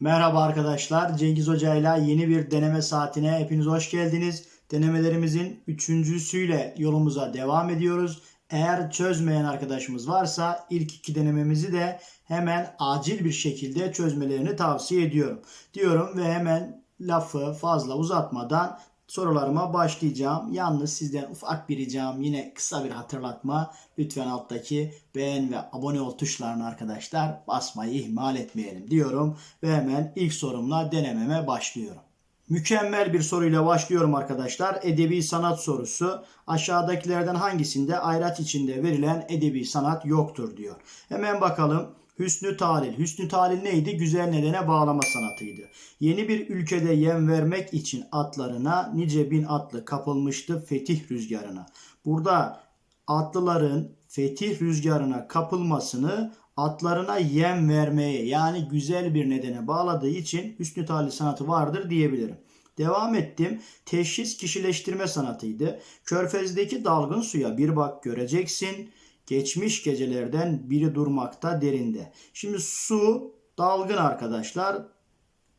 Merhaba arkadaşlar. Cengiz Hoca ile yeni bir deneme saatine hepiniz hoş geldiniz. Denemelerimizin üçüncüsüyle yolumuza devam ediyoruz. Eğer çözmeyen arkadaşımız varsa ilk iki denememizi de hemen acil bir şekilde çözmelerini tavsiye ediyorum. Diyorum ve hemen lafı fazla uzatmadan sorularıma başlayacağım. Yalnız sizden ufak bir ricam yine kısa bir hatırlatma. Lütfen alttaki beğen ve abone ol tuşlarını arkadaşlar basmayı ihmal etmeyelim diyorum. Ve hemen ilk sorumla denememe başlıyorum. Mükemmel bir soruyla başlıyorum arkadaşlar. Edebi sanat sorusu. Aşağıdakilerden hangisinde ayraç içinde verilen edebi sanat yoktur diyor. Hemen bakalım. Hüsnü Talil. Hüsnü Talil neydi? Güzel nedene bağlama sanatıydı. Yeni bir ülkede yem vermek için atlarına nice bin atlı kapılmıştı fetih rüzgarına. Burada atlıların fetih rüzgarına kapılmasını atlarına yem vermeye yani güzel bir nedene bağladığı için Hüsnü Talil sanatı vardır diyebilirim. Devam ettim. Teşhis kişileştirme sanatıydı. Körfezdeki dalgın suya bir bak göreceksin. Geçmiş gecelerden biri durmakta derinde. Şimdi su dalgın arkadaşlar.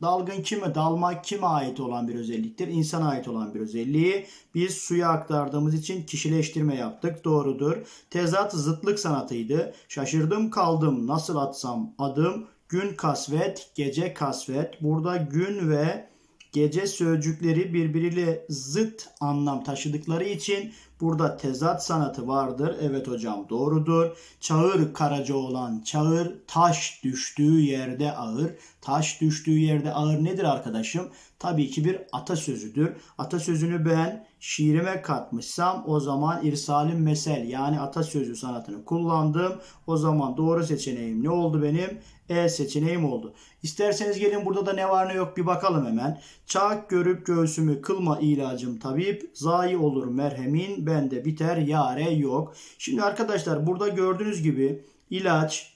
Dalgın kime, dalmak kime ait olan bir özelliktir? İnsana ait olan bir özelliği. Biz suya aktardığımız için kişileştirme yaptık. Doğrudur. Tezat zıtlık sanatıydı. Şaşırdım kaldım. Nasıl atsam adım. Gün kasvet, gece kasvet. Burada gün ve gece sözcükleri birbiriyle zıt anlam taşıdıkları için burada tezat sanatı vardır. Evet hocam doğrudur. Çağır karaca olan çağır taş düştüğü yerde ağır. Taş düştüğü yerde ağır nedir arkadaşım? Tabii ki bir atasözüdür. Atasözünü ben şiirime katmışsam o zaman irsalim mesel yani atasözü sanatını kullandım. O zaman doğru seçeneğim ne oldu benim? E seçeneğim oldu. İsterseniz gelin burada da ne var ne yok bir bakalım hemen. Çak görüp göğsümü kılma ilacım tabip. Zayi olur merhemin bende biter yare yok. Şimdi arkadaşlar burada gördüğünüz gibi ilaç,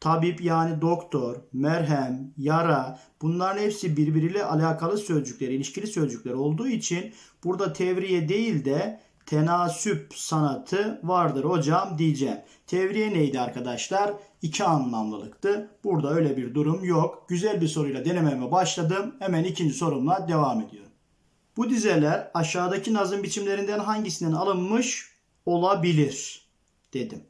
tabip yani doktor, merhem, yara bunların hepsi birbiriyle alakalı sözcükler, ilişkili sözcükler olduğu için burada tevriye değil de tenasüp sanatı vardır hocam diyeceğim. Tevriye neydi arkadaşlar? İki anlamlılıktı. Burada öyle bir durum yok. Güzel bir soruyla denememe başladım. Hemen ikinci sorumla devam ediyorum. Bu dizeler aşağıdaki nazım biçimlerinden hangisinden alınmış olabilir dedim.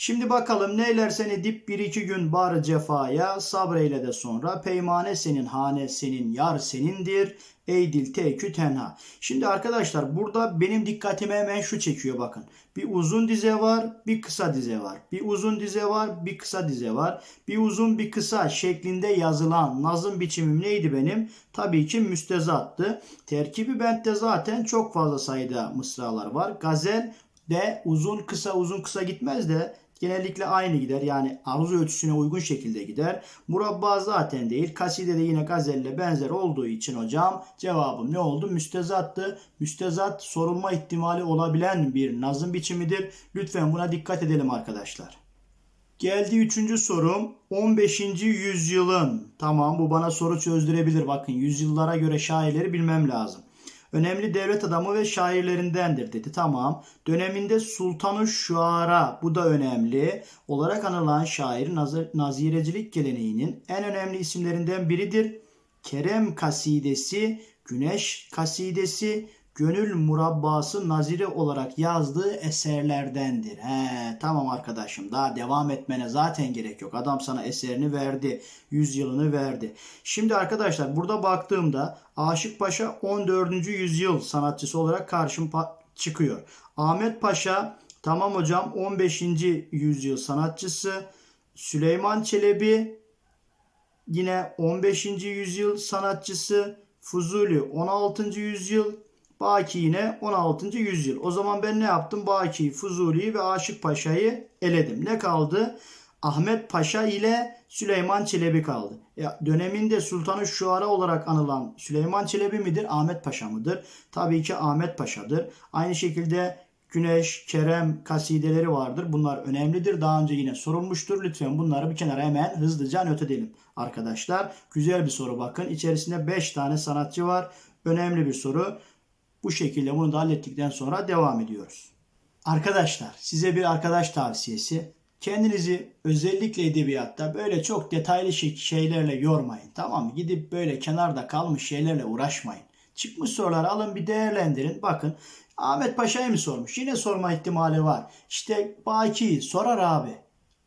Şimdi bakalım neyler seni dip bir iki gün bar cefaya sabreyle de sonra peymane senin hane senin yar senindir ey dil tekü tenha. Şimdi arkadaşlar burada benim dikkatime hemen şu çekiyor bakın. Bir uzun dize var bir kısa dize var. Bir uzun dize var bir kısa dize var. Bir uzun bir kısa şeklinde yazılan nazım biçimim neydi benim? Tabii ki müstezattı. Terkibi bentte zaten çok fazla sayıda mısralar var. Gazel de uzun kısa uzun kısa gitmez de genellikle aynı gider. Yani aruz ölçüsüne uygun şekilde gider. Murabba zaten değil. Kaside de yine gazelle benzer olduğu için hocam cevabım ne oldu? Müstezattı. Müstezat sorulma ihtimali olabilen bir nazım biçimidir. Lütfen buna dikkat edelim arkadaşlar. Geldi üçüncü sorum. 15. yüzyılın. Tamam bu bana soru çözdürebilir. Bakın yüzyıllara göre şairleri bilmem lazım. Önemli devlet adamı ve şairlerindendir dedi. Tamam. Döneminde Sultanı Şuara bu da önemli olarak anılan şair nazir, nazirecilik geleneğinin en önemli isimlerinden biridir. Kerem kasidesi, Güneş kasidesi, Gönül Murabbası Nazire olarak yazdığı eserlerdendir. He, tamam arkadaşım daha devam etmene zaten gerek yok. Adam sana eserini verdi. Yüzyılını verdi. Şimdi arkadaşlar burada baktığımda Aşık Paşa 14. yüzyıl sanatçısı olarak karşıma çıkıyor. Ahmet Paşa tamam hocam 15. yüzyıl sanatçısı. Süleyman Çelebi yine 15. yüzyıl sanatçısı. Fuzuli 16. yüzyıl Baki yine 16. yüzyıl. O zaman ben ne yaptım? Baki, Fuzuli'yi ve Aşık Paşa'yı eledim. Ne kaldı? Ahmet Paşa ile Süleyman Çelebi kaldı. Ya, döneminde Sultanı Şuara olarak anılan Süleyman Çelebi midir? Ahmet Paşa mıdır? Tabii ki Ahmet Paşa'dır. Aynı şekilde Güneş, Kerem kasideleri vardır. Bunlar önemlidir. Daha önce yine sorulmuştur. Lütfen bunları bir kenara hemen hızlıca not edelim arkadaşlar. Güzel bir soru bakın. İçerisinde 5 tane sanatçı var. Önemli bir soru. Bu şekilde bunu da hallettikten sonra devam ediyoruz. Arkadaşlar size bir arkadaş tavsiyesi. Kendinizi özellikle edebiyatta böyle çok detaylı şey- şeylerle yormayın. Tamam mı? Gidip böyle kenarda kalmış şeylerle uğraşmayın. Çıkmış soruları alın bir değerlendirin. Bakın Ahmet Paşa'yı mı sormuş? Yine sorma ihtimali var. İşte Baki sorar abi.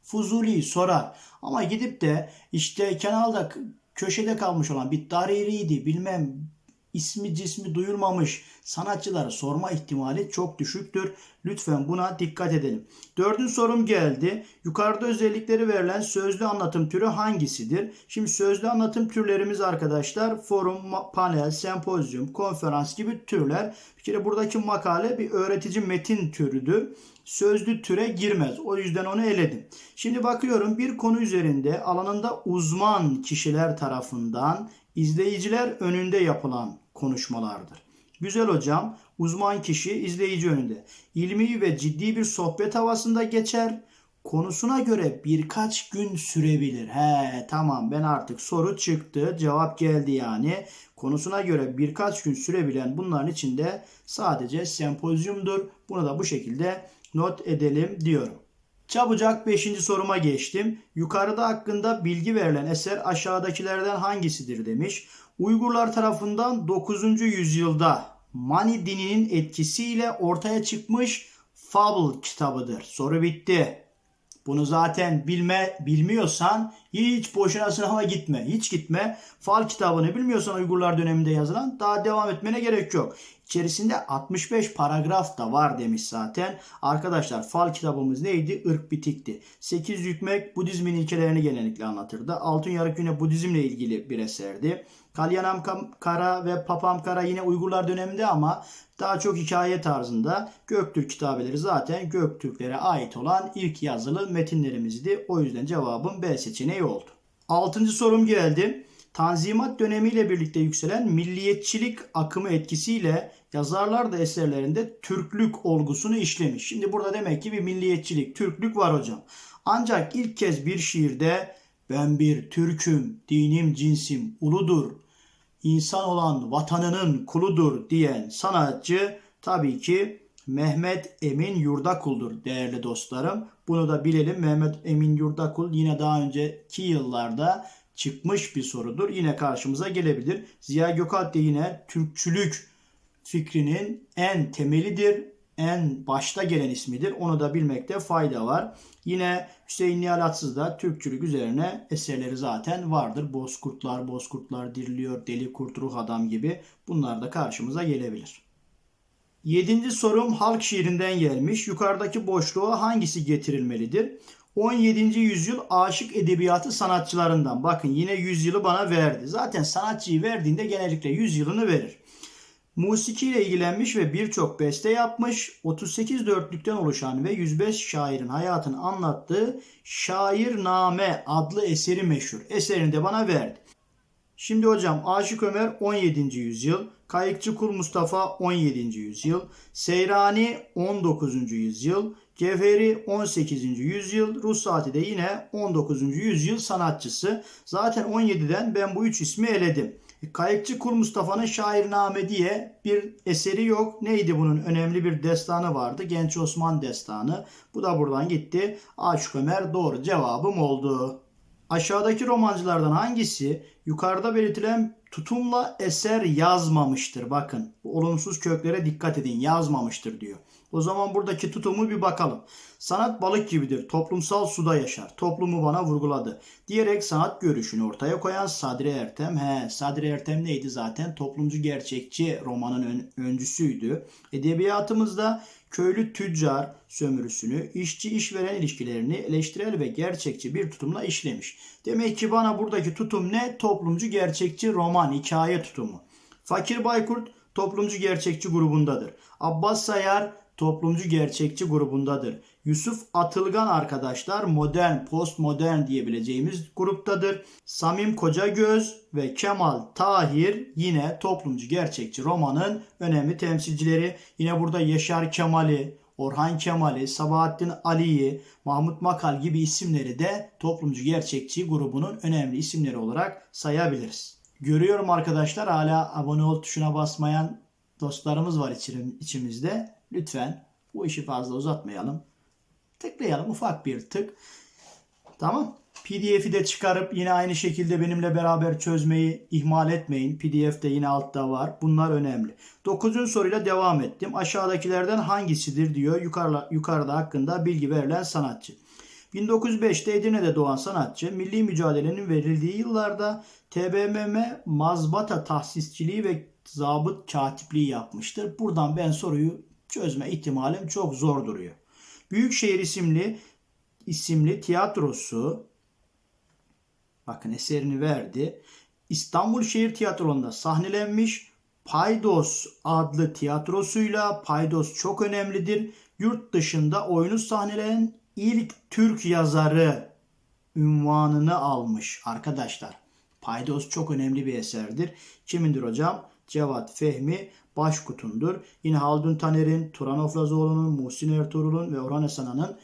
Fuzuli sorar. Ama gidip de işte kenarda köşede kalmış olan bir Dariri'ydi bilmem ismi cismi duyulmamış sanatçıları sorma ihtimali çok düşüktür. Lütfen buna dikkat edelim. Dördüncü sorum geldi. Yukarıda özellikleri verilen sözlü anlatım türü hangisidir? Şimdi sözlü anlatım türlerimiz arkadaşlar forum, panel, sempozyum, konferans gibi türler. Bir kere buradaki makale bir öğretici metin türüdür. Sözlü türe girmez. O yüzden onu eledim. Şimdi bakıyorum bir konu üzerinde alanında uzman kişiler tarafından izleyiciler önünde yapılan konuşmalardır. Güzel hocam, uzman kişi izleyici önünde. İlmi ve ciddi bir sohbet havasında geçer. Konusuna göre birkaç gün sürebilir. He tamam ben artık soru çıktı. Cevap geldi yani. Konusuna göre birkaç gün sürebilen bunların içinde sadece sempozyumdur. Bunu da bu şekilde not edelim diyorum. Çabucak 5. soruma geçtim. Yukarıda hakkında bilgi verilen eser aşağıdakilerden hangisidir demiş. Uygurlar tarafından 9. yüzyılda Mani dininin etkisiyle ortaya çıkmış Fable kitabıdır. Soru bitti. Bunu zaten bilme bilmiyorsan hiç boşuna sınava gitme. Hiç gitme. Fal kitabını bilmiyorsan Uygurlar döneminde yazılan daha devam etmene gerek yok. İçerisinde 65 paragraf da var demiş zaten. Arkadaşlar fal kitabımız neydi? Irk bitikti. 8 hükmek Budizmin ilkelerini genellikle anlatırdı. Altın Yarık yine Budizmle ilgili bir eserdi. Kalyanam Kara ve Papam Kara yine Uygurlar döneminde ama daha çok hikaye tarzında Göktürk kitabeleri zaten Göktürklere ait olan ilk yazılı metinlerimizdi. O yüzden cevabım B seçeneği oldu. Altıncı sorum geldi. Tanzimat dönemiyle birlikte yükselen milliyetçilik akımı etkisiyle yazarlar da eserlerinde Türklük olgusunu işlemiş. Şimdi burada demek ki bir milliyetçilik, Türklük var hocam. Ancak ilk kez bir şiirde ben bir Türk'üm, dinim cinsim uludur, insan olan vatanının kuludur diyen sanatçı tabii ki Mehmet Emin Yurdakul'dur değerli dostlarım. Bunu da bilelim. Mehmet Emin Yurdakul yine daha önceki yıllarda çıkmış bir sorudur. Yine karşımıza gelebilir. Ziya Gökalp de yine Türkçülük fikrinin en temelidir. En başta gelen ismidir. Onu da bilmekte fayda var. Yine Hüseyin Nihal Atsız da Türkçülük üzerine eserleri zaten vardır. Bozkurtlar, Bozkurtlar diriliyor, Deli Kurt Ruh Adam gibi bunlar da karşımıza gelebilir. Yedinci sorum halk şiirinden gelmiş. Yukarıdaki boşluğa hangisi getirilmelidir? 17. yüzyıl aşık edebiyatı sanatçılarından. Bakın yine yüzyılı bana verdi. Zaten sanatçıyı verdiğinde genellikle yüzyılını verir. Musiki ile ilgilenmiş ve birçok beste yapmış. 38 dörtlükten oluşan ve 105 şairin hayatını anlattığı Şairname adlı eseri meşhur. Eserini de bana verdi. Şimdi hocam Aşık Ömer 17. yüzyıl, Kayıkçı Kul Mustafa 17. yüzyıl, Seyrani 19. yüzyıl, Cevheri 18. yüzyıl, Ruhsati de yine 19. yüzyıl sanatçısı. Zaten 17'den ben bu üç ismi eledim. Kayıkçı Kul Mustafa'nın Şairname diye bir eseri yok. Neydi bunun? Önemli bir destanı vardı. Genç Osman destanı. Bu da buradan gitti. Aşık Ömer doğru cevabım oldu. Aşağıdaki romancılardan hangisi yukarıda belirtilen tutumla eser yazmamıştır? Bakın olumsuz köklere dikkat edin yazmamıştır diyor. O zaman buradaki tutumu bir bakalım. Sanat balık gibidir. Toplumsal suda yaşar. Toplumu bana vurguladı. Diyerek sanat görüşünü ortaya koyan Sadri Ertem. He, Sadri Ertem neydi zaten? Toplumcu gerçekçi romanın ön- öncüsüydü. Edebiyatımızda köylü tüccar sömürüsünü, işçi işveren ilişkilerini eleştirel ve gerçekçi bir tutumla işlemiş. Demek ki bana buradaki tutum ne? Toplumcu gerçekçi roman, hikaye tutumu. Fakir Baykurt toplumcu gerçekçi grubundadır. Abbas Sayar toplumcu gerçekçi grubundadır. Yusuf Atılgan arkadaşlar modern, postmodern diyebileceğimiz gruptadır. Samim Kocagöz ve Kemal Tahir yine toplumcu gerçekçi romanın önemli temsilcileri. Yine burada Yaşar Kemal'i, Orhan Kemal'i, Sabahattin Ali'yi, Mahmut Makal gibi isimleri de toplumcu gerçekçi grubunun önemli isimleri olarak sayabiliriz. Görüyorum arkadaşlar hala abone ol tuşuna basmayan dostlarımız var içim- içimizde. Lütfen bu işi fazla uzatmayalım. Tıklayalım ufak bir tık. Tamam. PDF'i de çıkarıp yine aynı şekilde benimle beraber çözmeyi ihmal etmeyin. PDF de yine altta var. Bunlar önemli. Dokuzuncu soruyla devam ettim. Aşağıdakilerden hangisidir diyor yukarıda, yukarıda hakkında bilgi verilen sanatçı. 1905'te Edirne'de doğan sanatçı, milli mücadelenin verildiği yıllarda TBMM mazbata tahsisçiliği ve zabıt katipliği yapmıştır. Buradan ben soruyu çözme ihtimalim çok zor duruyor. Büyükşehir isimli isimli tiyatrosu bakın eserini verdi. İstanbul Şehir Tiyatrosu'nda sahnelenmiş Paydos adlı tiyatrosuyla Paydos çok önemlidir. Yurt dışında oyunu sahnelenen ilk Türk yazarı ünvanını almış arkadaşlar. Paydos çok önemli bir eserdir. Kimindir hocam? Cevat Fehmi Başkutun'dur. Yine Haldun Taner'in, Turan Ofrazoğlu'nun, Muhsin Ertuğrul'un ve Orhan Esana'nın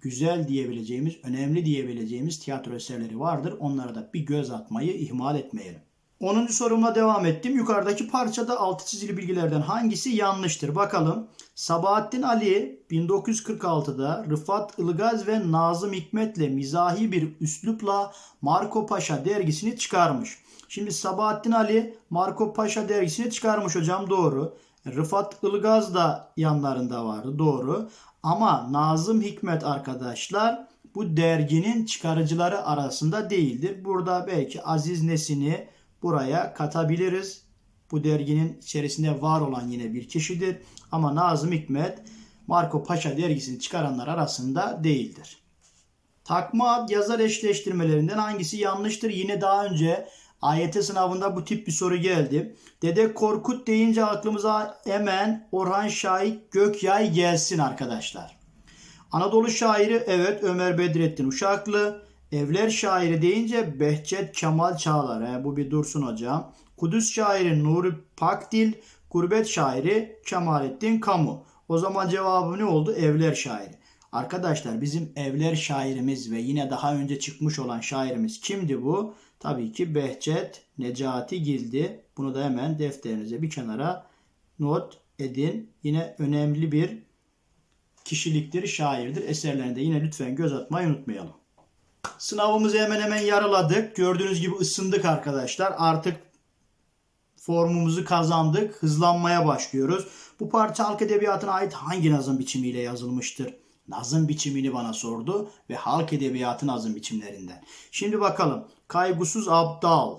güzel diyebileceğimiz, önemli diyebileceğimiz tiyatro eserleri vardır. Onlara da bir göz atmayı ihmal etmeyelim. 10. sorumla devam ettim. Yukarıdaki parçada altı çizili bilgilerden hangisi yanlıştır? Bakalım. Sabahattin Ali 1946'da Rıfat Ilgaz ve Nazım Hikmet'le mizahi bir üslupla Marco Paşa dergisini çıkarmış. Şimdi Sabahattin Ali Marco Paşa dergisini çıkarmış hocam doğru. Rıfat Ilgaz da yanlarında vardı doğru. Ama Nazım Hikmet arkadaşlar bu derginin çıkarıcıları arasında değildir. Burada belki Aziz Nesin'i buraya katabiliriz. Bu derginin içerisinde var olan yine bir kişidir. Ama Nazım Hikmet Marco Paşa dergisini çıkaranlar arasında değildir. Takma ad yazar eşleştirmelerinden hangisi yanlıştır? Yine daha önce AYT sınavında bu tip bir soru geldi. Dede Korkut deyince aklımıza hemen Orhan Şahit Gökyay gelsin arkadaşlar. Anadolu şairi evet Ömer Bedrettin Uşaklı. Evler şairi deyince Behçet Kemal Çağlar. He, bu bir dursun hocam. Kudüs şairi Nuri Pakdil. Gurbet şairi Kemalettin Kamu. O zaman cevabı ne oldu? Evler şairi. Arkadaşlar bizim evler şairimiz ve yine daha önce çıkmış olan şairimiz kimdi bu? Tabii ki Behçet Necati Gildi. Bunu da hemen defterinize bir kenara not edin. Yine önemli bir kişiliktir, şairdir. Eserlerinde yine lütfen göz atmayı unutmayalım. Sınavımızı hemen hemen yarıladık. Gördüğünüz gibi ısındık arkadaşlar. Artık formumuzu kazandık. Hızlanmaya başlıyoruz. Bu parça halk edebiyatına ait hangi nazım biçimiyle yazılmıştır? Nazım biçimini bana sordu ve halk edebiyatı nazım biçimlerinden. Şimdi bakalım. Kaygusuz Abdal.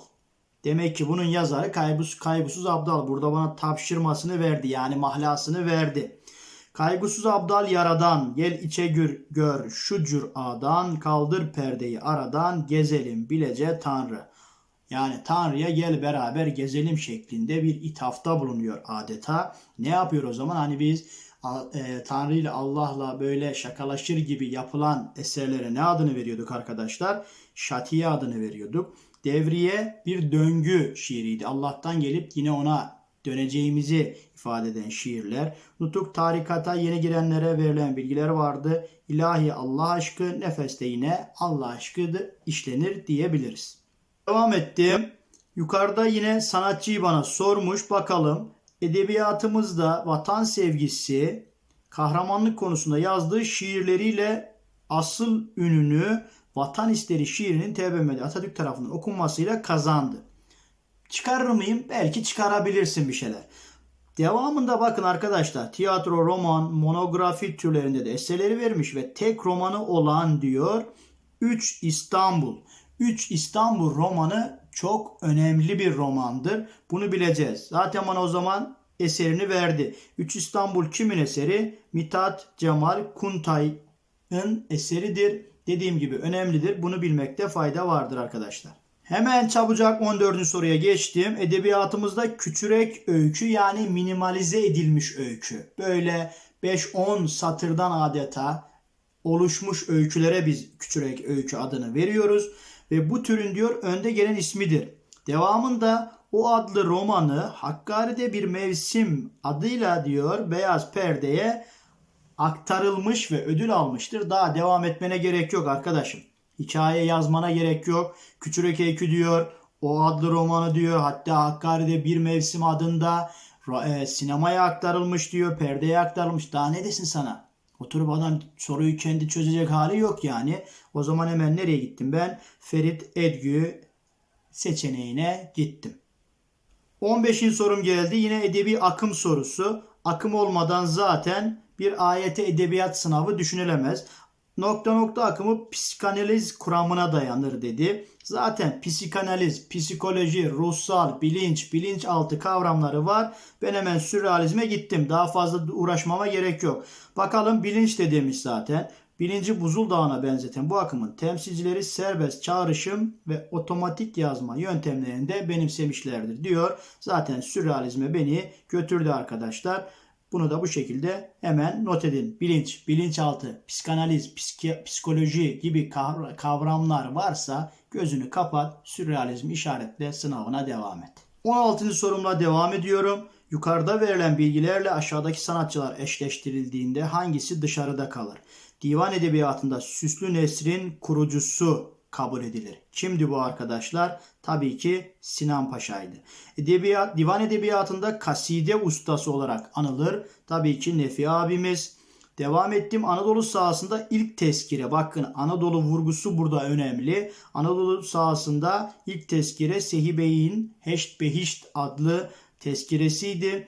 Demek ki bunun yazarı Kaygusuz, Kaygusuz Abdal. Burada bana tapşırmasını verdi. Yani mahlasını verdi. Kaygusuz Abdal yaradan, gel içe gör, gör şu cüradan, kaldır perdeyi aradan, gezelim bilece Tanrı. Yani Tanrı'ya gel beraber gezelim şeklinde bir ithafta bulunuyor adeta. Ne yapıyor o zaman? Hani biz e, Tanrı ile Allah'la böyle şakalaşır gibi yapılan eserlere ne adını veriyorduk arkadaşlar? Şatiye adını veriyorduk. Devriye bir döngü şiiriydi. Allah'tan gelip yine ona döneceğimizi ifade eden şiirler. Nutuk tarikata yeni girenlere verilen bilgiler vardı. İlahi Allah aşkı nefeste yine Allah aşkı işlenir diyebiliriz. Devam ettim. Yukarıda yine sanatçıyı bana sormuş. Bakalım edebiyatımızda vatan sevgisi, kahramanlık konusunda yazdığı şiirleriyle asıl ününü Vatan İsteri şiirinin TBMM'de Atatürk tarafından okunmasıyla kazandı. Çıkarır mıyım? Belki çıkarabilirsin bir şeyler. Devamında bakın arkadaşlar tiyatro, roman, monografi türlerinde de eserleri vermiş ve tek romanı olan diyor 3 İstanbul. 3 İstanbul romanı çok önemli bir romandır. Bunu bileceğiz. Zaten bana o zaman eserini verdi. 3 İstanbul kimin eseri? Mithat Cemal Kuntay'ın eseridir. Dediğim gibi önemlidir. Bunu bilmekte fayda vardır arkadaşlar. Hemen çabucak 14. soruya geçtim. Edebiyatımızda küçürek öykü yani minimalize edilmiş öykü. Böyle 5-10 satırdan adeta oluşmuş öykülere biz küçürek öykü adını veriyoruz. Ve bu türün diyor önde gelen ismidir. Devamında o adlı romanı Hakkari'de bir mevsim adıyla diyor beyaz perdeye aktarılmış ve ödül almıştır. Daha devam etmene gerek yok arkadaşım. Hikaye yazmana gerek yok. Küçürek Öykü diyor. O adlı romanı diyor. Hatta Hakkari'de bir mevsim adında e, sinemaya aktarılmış diyor. Perdeye aktarılmış. Daha ne desin sana? Oturup adam soruyu kendi çözecek hali yok yani. O zaman hemen nereye gittim ben? Ferit Edgü seçeneğine gittim. 15. sorum geldi. Yine edebi akım sorusu. Akım olmadan zaten bir ayete edebiyat sınavı düşünülemez. Nokta nokta akımı psikanaliz kuramına dayanır dedi. Zaten psikanaliz, psikoloji, ruhsal, bilinç, bilinçaltı kavramları var. Ben hemen sürrealizme gittim. Daha fazla uğraşmama gerek yok. Bakalım bilinç de zaten. Bilinci buzul dağına benzeten bu akımın temsilcileri serbest çağrışım ve otomatik yazma yöntemlerini de benimsemişlerdir diyor. Zaten sürrealizme beni götürdü arkadaşlar. Bunu da bu şekilde hemen not edin. Bilinç, bilinçaltı, psikanaliz, psiki, psikoloji gibi kavramlar varsa gözünü kapat, sürrealizm işaretle sınavına devam et. 16. sorumla devam ediyorum. Yukarıda verilen bilgilerle aşağıdaki sanatçılar eşleştirildiğinde hangisi dışarıda kalır? Divan edebiyatında Süslü Nesrin kurucusu kabul edilir. Kimdi bu arkadaşlar? Tabii ki Sinan Paşa'ydı. Edebiyat, divan edebiyatında kaside ustası olarak anılır. Tabii ki Nefi abimiz. Devam ettim. Anadolu sahasında ilk tezkire. Bakın Anadolu vurgusu burada önemli. Anadolu sahasında ilk tezkire Sehi Bey'in Heşt Behişt adlı tezkiresiydi.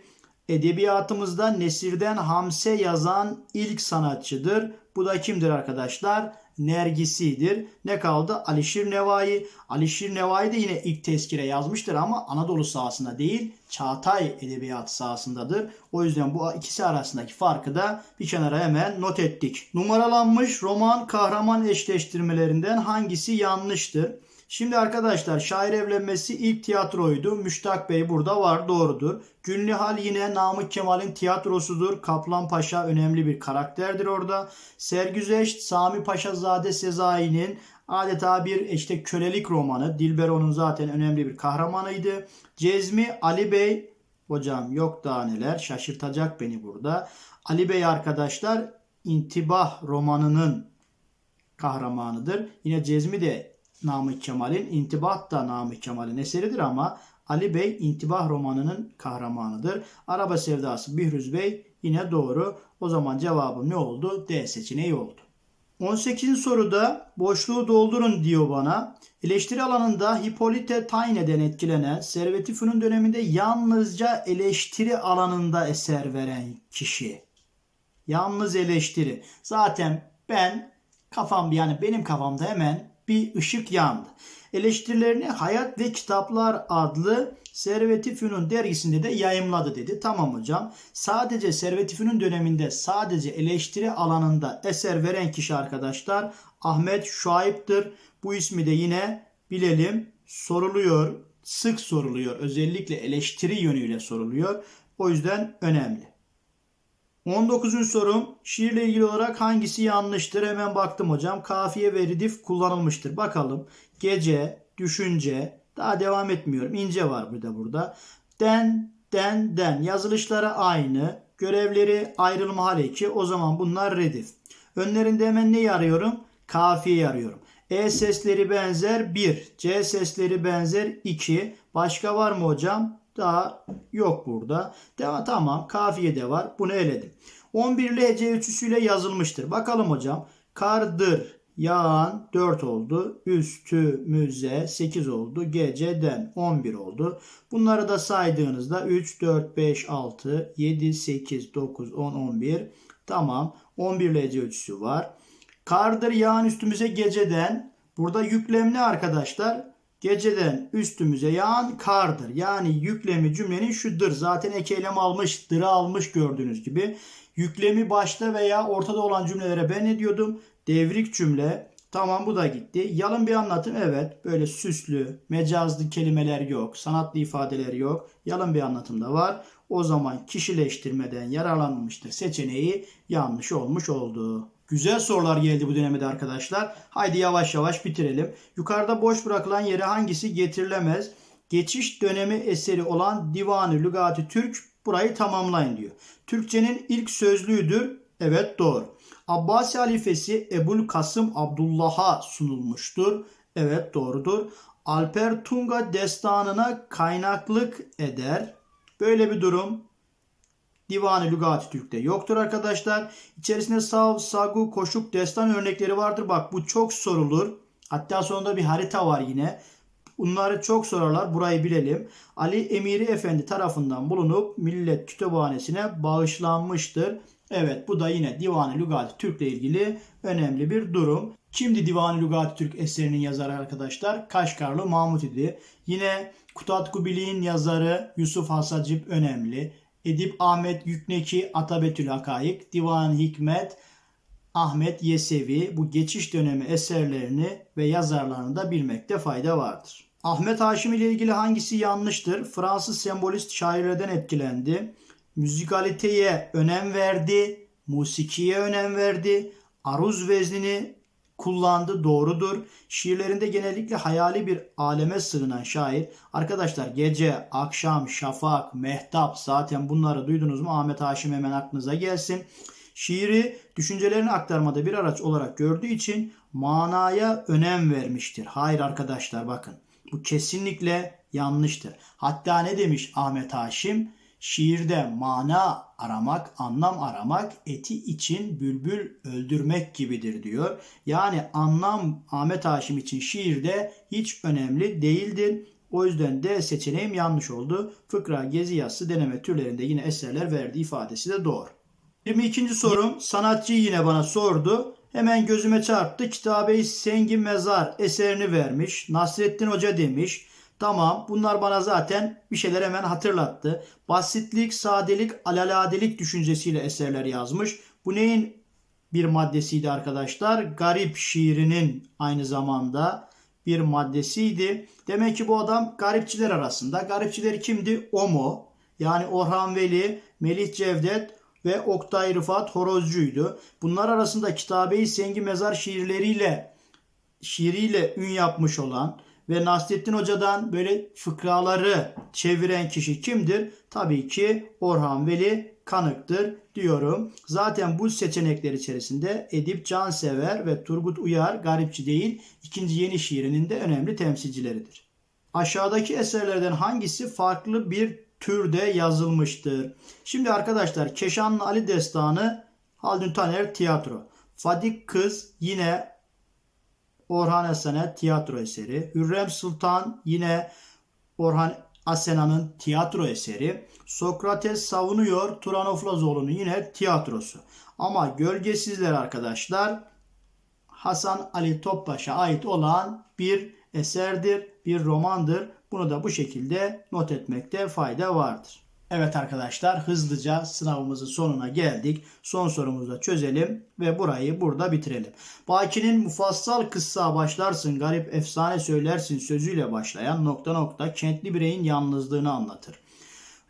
Edebiyatımızda Nesir'den Hamse yazan ilk sanatçıdır. Bu da kimdir arkadaşlar? Nergisi'dir. Ne kaldı? Alişir Nevai. Alişir Nevai de yine ilk tezkire yazmıştır ama Anadolu sahasında değil Çağatay Edebiyatı sahasındadır. O yüzden bu ikisi arasındaki farkı da bir kenara hemen not ettik. Numaralanmış roman kahraman eşleştirmelerinden hangisi yanlıştır? Şimdi arkadaşlar şair evlenmesi ilk tiyatroydu. Müştak Bey burada var doğrudur. Günlühal yine Namık Kemal'in tiyatrosudur. Kaplan Paşa önemli bir karakterdir orada. Sergüzeşt Sami Paşazade Sezai'nin adeta bir işte kölelik romanı. Dilber onun zaten önemli bir kahramanıydı. Cezmi Ali Bey hocam yok daha neler şaşırtacak beni burada. Ali Bey arkadaşlar intibah romanının kahramanıdır. Yine Cezmi de Namık Kemal'in, İntibat da Namık Kemal'in eseridir ama Ali Bey İntibah romanının kahramanıdır. Araba Sevdası Bihrüz Bey yine doğru. O zaman cevabım ne oldu? D seçeneği oldu. 18. soruda boşluğu doldurun diyor bana. Eleştiri alanında Hippolyte Taine'den etkilenen Servet-i Fünun döneminde yalnızca eleştiri alanında eser veren kişi. Yalnız eleştiri. Zaten ben kafam yani benim kafamda hemen bir ışık yandı. Eleştirilerini Hayat ve Kitaplar adlı Servet-i Fünun dergisinde de yayımladı dedi. Tamam hocam. Sadece Servet-i Fünun döneminde sadece eleştiri alanında eser veren kişi arkadaşlar Ahmet Şuayb'dır. Bu ismi de yine bilelim soruluyor. Sık soruluyor. Özellikle eleştiri yönüyle soruluyor. O yüzden önemli. 19. sorum şiirle ilgili olarak hangisi yanlıştır? Hemen baktım hocam. Kafiye ve redif kullanılmıştır. Bakalım. Gece, düşünce, daha devam etmiyorum. İnce var burada burada. Den, den, den. Yazılışları aynı. Görevleri ayrılma 2. O zaman bunlar redif. Önlerinde hemen neyi arıyorum? Kafiyeyi arıyorum. E sesleri benzer 1. C sesleri benzer 2. Başka var mı hocam? Daha yok burada. Deva, tamam kafiye de var. Bunu eledim. 11'li hece ölçüsüyle yazılmıştır. Bakalım hocam. Kardır yağan 4 oldu. Üstümüze 8 oldu. Geceden 11 oldu. Bunları da saydığınızda 3, 4, 5, 6, 7, 8, 9, 10, 11. Tamam. 11 hece ölçüsü var. Kardır yağan üstümüze geceden. Burada yüklemli arkadaşlar Geceden üstümüze yağan kardır. Yani yüklemi cümlenin şudur. Zaten ek eylem almış, dırı almış gördüğünüz gibi. Yüklemi başta veya ortada olan cümlelere ben ne diyordum? Devrik cümle. Tamam bu da gitti. Yalın bir anlatım evet. Böyle süslü, mecazlı kelimeler yok. Sanatlı ifadeler yok. Yalın bir anlatım da var. O zaman kişileştirmeden yararlanmıştır seçeneği yanlış olmuş oldu. Güzel sorular geldi bu dönemde arkadaşlar. Haydi yavaş yavaş bitirelim. Yukarıda boş bırakılan yere hangisi getirilemez? Geçiş dönemi eseri olan Divanı Lügati Türk burayı tamamlayın diyor. Türkçenin ilk sözlüğüdür. Evet doğru. Abbasi halifesi Ebul Kasım Abdullah'a sunulmuştur. Evet doğrudur. Alper Tunga destanına kaynaklık eder. Böyle bir durum Divan-ı Lügat-ı Türk'te yoktur arkadaşlar. İçerisinde sav, sagu, koşuk, destan örnekleri vardır. Bak bu çok sorulur. Hatta sonunda bir harita var yine. Bunları çok sorarlar. Burayı bilelim. Ali Emiri Efendi tarafından bulunup Millet Kütüphanesi'ne bağışlanmıştır. Evet bu da yine Divan-ı Lügat-ı Türk'le ilgili önemli bir durum. Kimdi Divan-ı Lügat-ı Türk eserinin yazarı arkadaşlar? Kaşgarlı Mahmut idi. Yine Kutat Kubili'nin yazarı Yusuf Hasacip önemli. Edip Ahmet Yükneki Atabetül Hakayık, Divan Hikmet Ahmet Yesevi bu geçiş dönemi eserlerini ve yazarlarını da bilmekte fayda vardır. Ahmet Haşim ile ilgili hangisi yanlıştır? Fransız sembolist şairlerden etkilendi. Müzikaliteye önem verdi. Musikiye önem verdi. Aruz veznini kullandı doğrudur. Şiirlerinde genellikle hayali bir aleme sığınan şair. Arkadaşlar gece, akşam, şafak, mehtap zaten bunları duydunuz mu Ahmet Haşim hemen aklınıza gelsin. Şiiri düşüncelerini aktarmada bir araç olarak gördüğü için manaya önem vermiştir. Hayır arkadaşlar bakın bu kesinlikle yanlıştır. Hatta ne demiş Ahmet Haşim? Şiirde mana aramak, anlam aramak eti için bülbül öldürmek gibidir diyor. Yani anlam Ahmet Haşim için şiirde hiç önemli değildir. O yüzden de seçeneğim yanlış oldu. Fıkra, gezi yazısı, deneme türlerinde yine eserler verdiği ifadesi de doğru. 22. sorum sanatçı yine bana sordu. Hemen gözüme çarptı. Kitabe-i Sengi Mezar eserini vermiş. Nasrettin Hoca demiş. Tamam bunlar bana zaten bir şeyler hemen hatırlattı. Basitlik, sadelik, alaladelik düşüncesiyle eserler yazmış. Bu neyin bir maddesiydi arkadaşlar? Garip şiirinin aynı zamanda bir maddesiydi. Demek ki bu adam garipçiler arasında. Garipçiler kimdi? Omo. Yani Orhan Veli, Melih Cevdet ve Oktay Rıfat Horozcu'ydu. Bunlar arasında Kitabe-i Sengi Mezar şiirleriyle şiiriyle ün yapmış olan ve Nasrettin Hoca'dan böyle fıkraları çeviren kişi kimdir? Tabii ki Orhan Veli Kanık'tır diyorum. Zaten bu seçenekler içerisinde Edip Cansever ve Turgut Uyar garipçi değil ikinci yeni şiirinin de önemli temsilcileridir. Aşağıdaki eserlerden hangisi farklı bir türde yazılmıştır? Şimdi arkadaşlar Keşanlı Ali Destanı Haldun Taner tiyatro. Fadik Kız yine Orhan Asen'e tiyatro eseri. Hürrem Sultan yine Orhan Asena'nın tiyatro eseri. Sokrates savunuyor Turanoflazoğlu'nun yine tiyatrosu. Ama Gölgesizler arkadaşlar Hasan Ali Topbaş'a ait olan bir eserdir, bir romandır. Bunu da bu şekilde not etmekte fayda vardır. Evet arkadaşlar hızlıca sınavımızın sonuna geldik. Son sorumuzu da çözelim ve burayı burada bitirelim. Baki'nin mufassal kıssa başlarsın garip efsane söylersin sözüyle başlayan nokta nokta kentli bireyin yalnızlığını anlatır.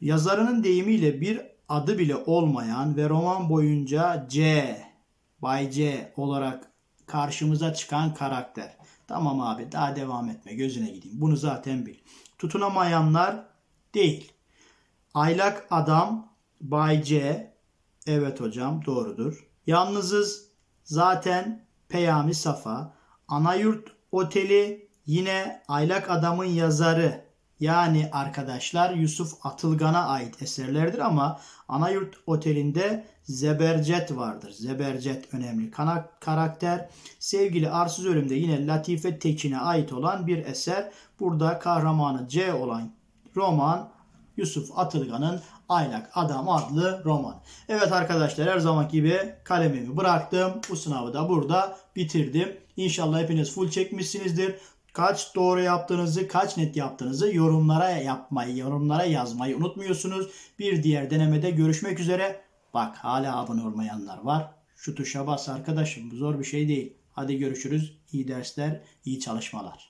Yazarının deyimiyle bir adı bile olmayan ve roman boyunca C, Bay C olarak karşımıza çıkan karakter. Tamam abi daha devam etme gözüne gideyim. Bunu zaten bil. Tutunamayanlar değil. Aylak adam Bay C. Evet hocam doğrudur. Yalnızız zaten Peyami Safa. Anayurt Oteli yine Aylak Adam'ın yazarı yani arkadaşlar Yusuf Atılgan'a ait eserlerdir ama Anayurt Oteli'nde Zebercet vardır. Zebercet önemli karakter. Sevgili Arsız Ölüm'de yine Latife Tekin'e ait olan bir eser. Burada kahramanı C olan roman Yusuf Atılgan'ın Aylak Adam adlı roman. Evet arkadaşlar her zaman gibi kalemimi bıraktım. Bu sınavı da burada bitirdim. İnşallah hepiniz full çekmişsinizdir. Kaç doğru yaptığınızı, kaç net yaptığınızı yorumlara yapmayı, yorumlara yazmayı unutmuyorsunuz. Bir diğer denemede görüşmek üzere. Bak hala abone olmayanlar var. Şu tuşa bas arkadaşım. Bu zor bir şey değil. Hadi görüşürüz. İyi dersler, iyi çalışmalar.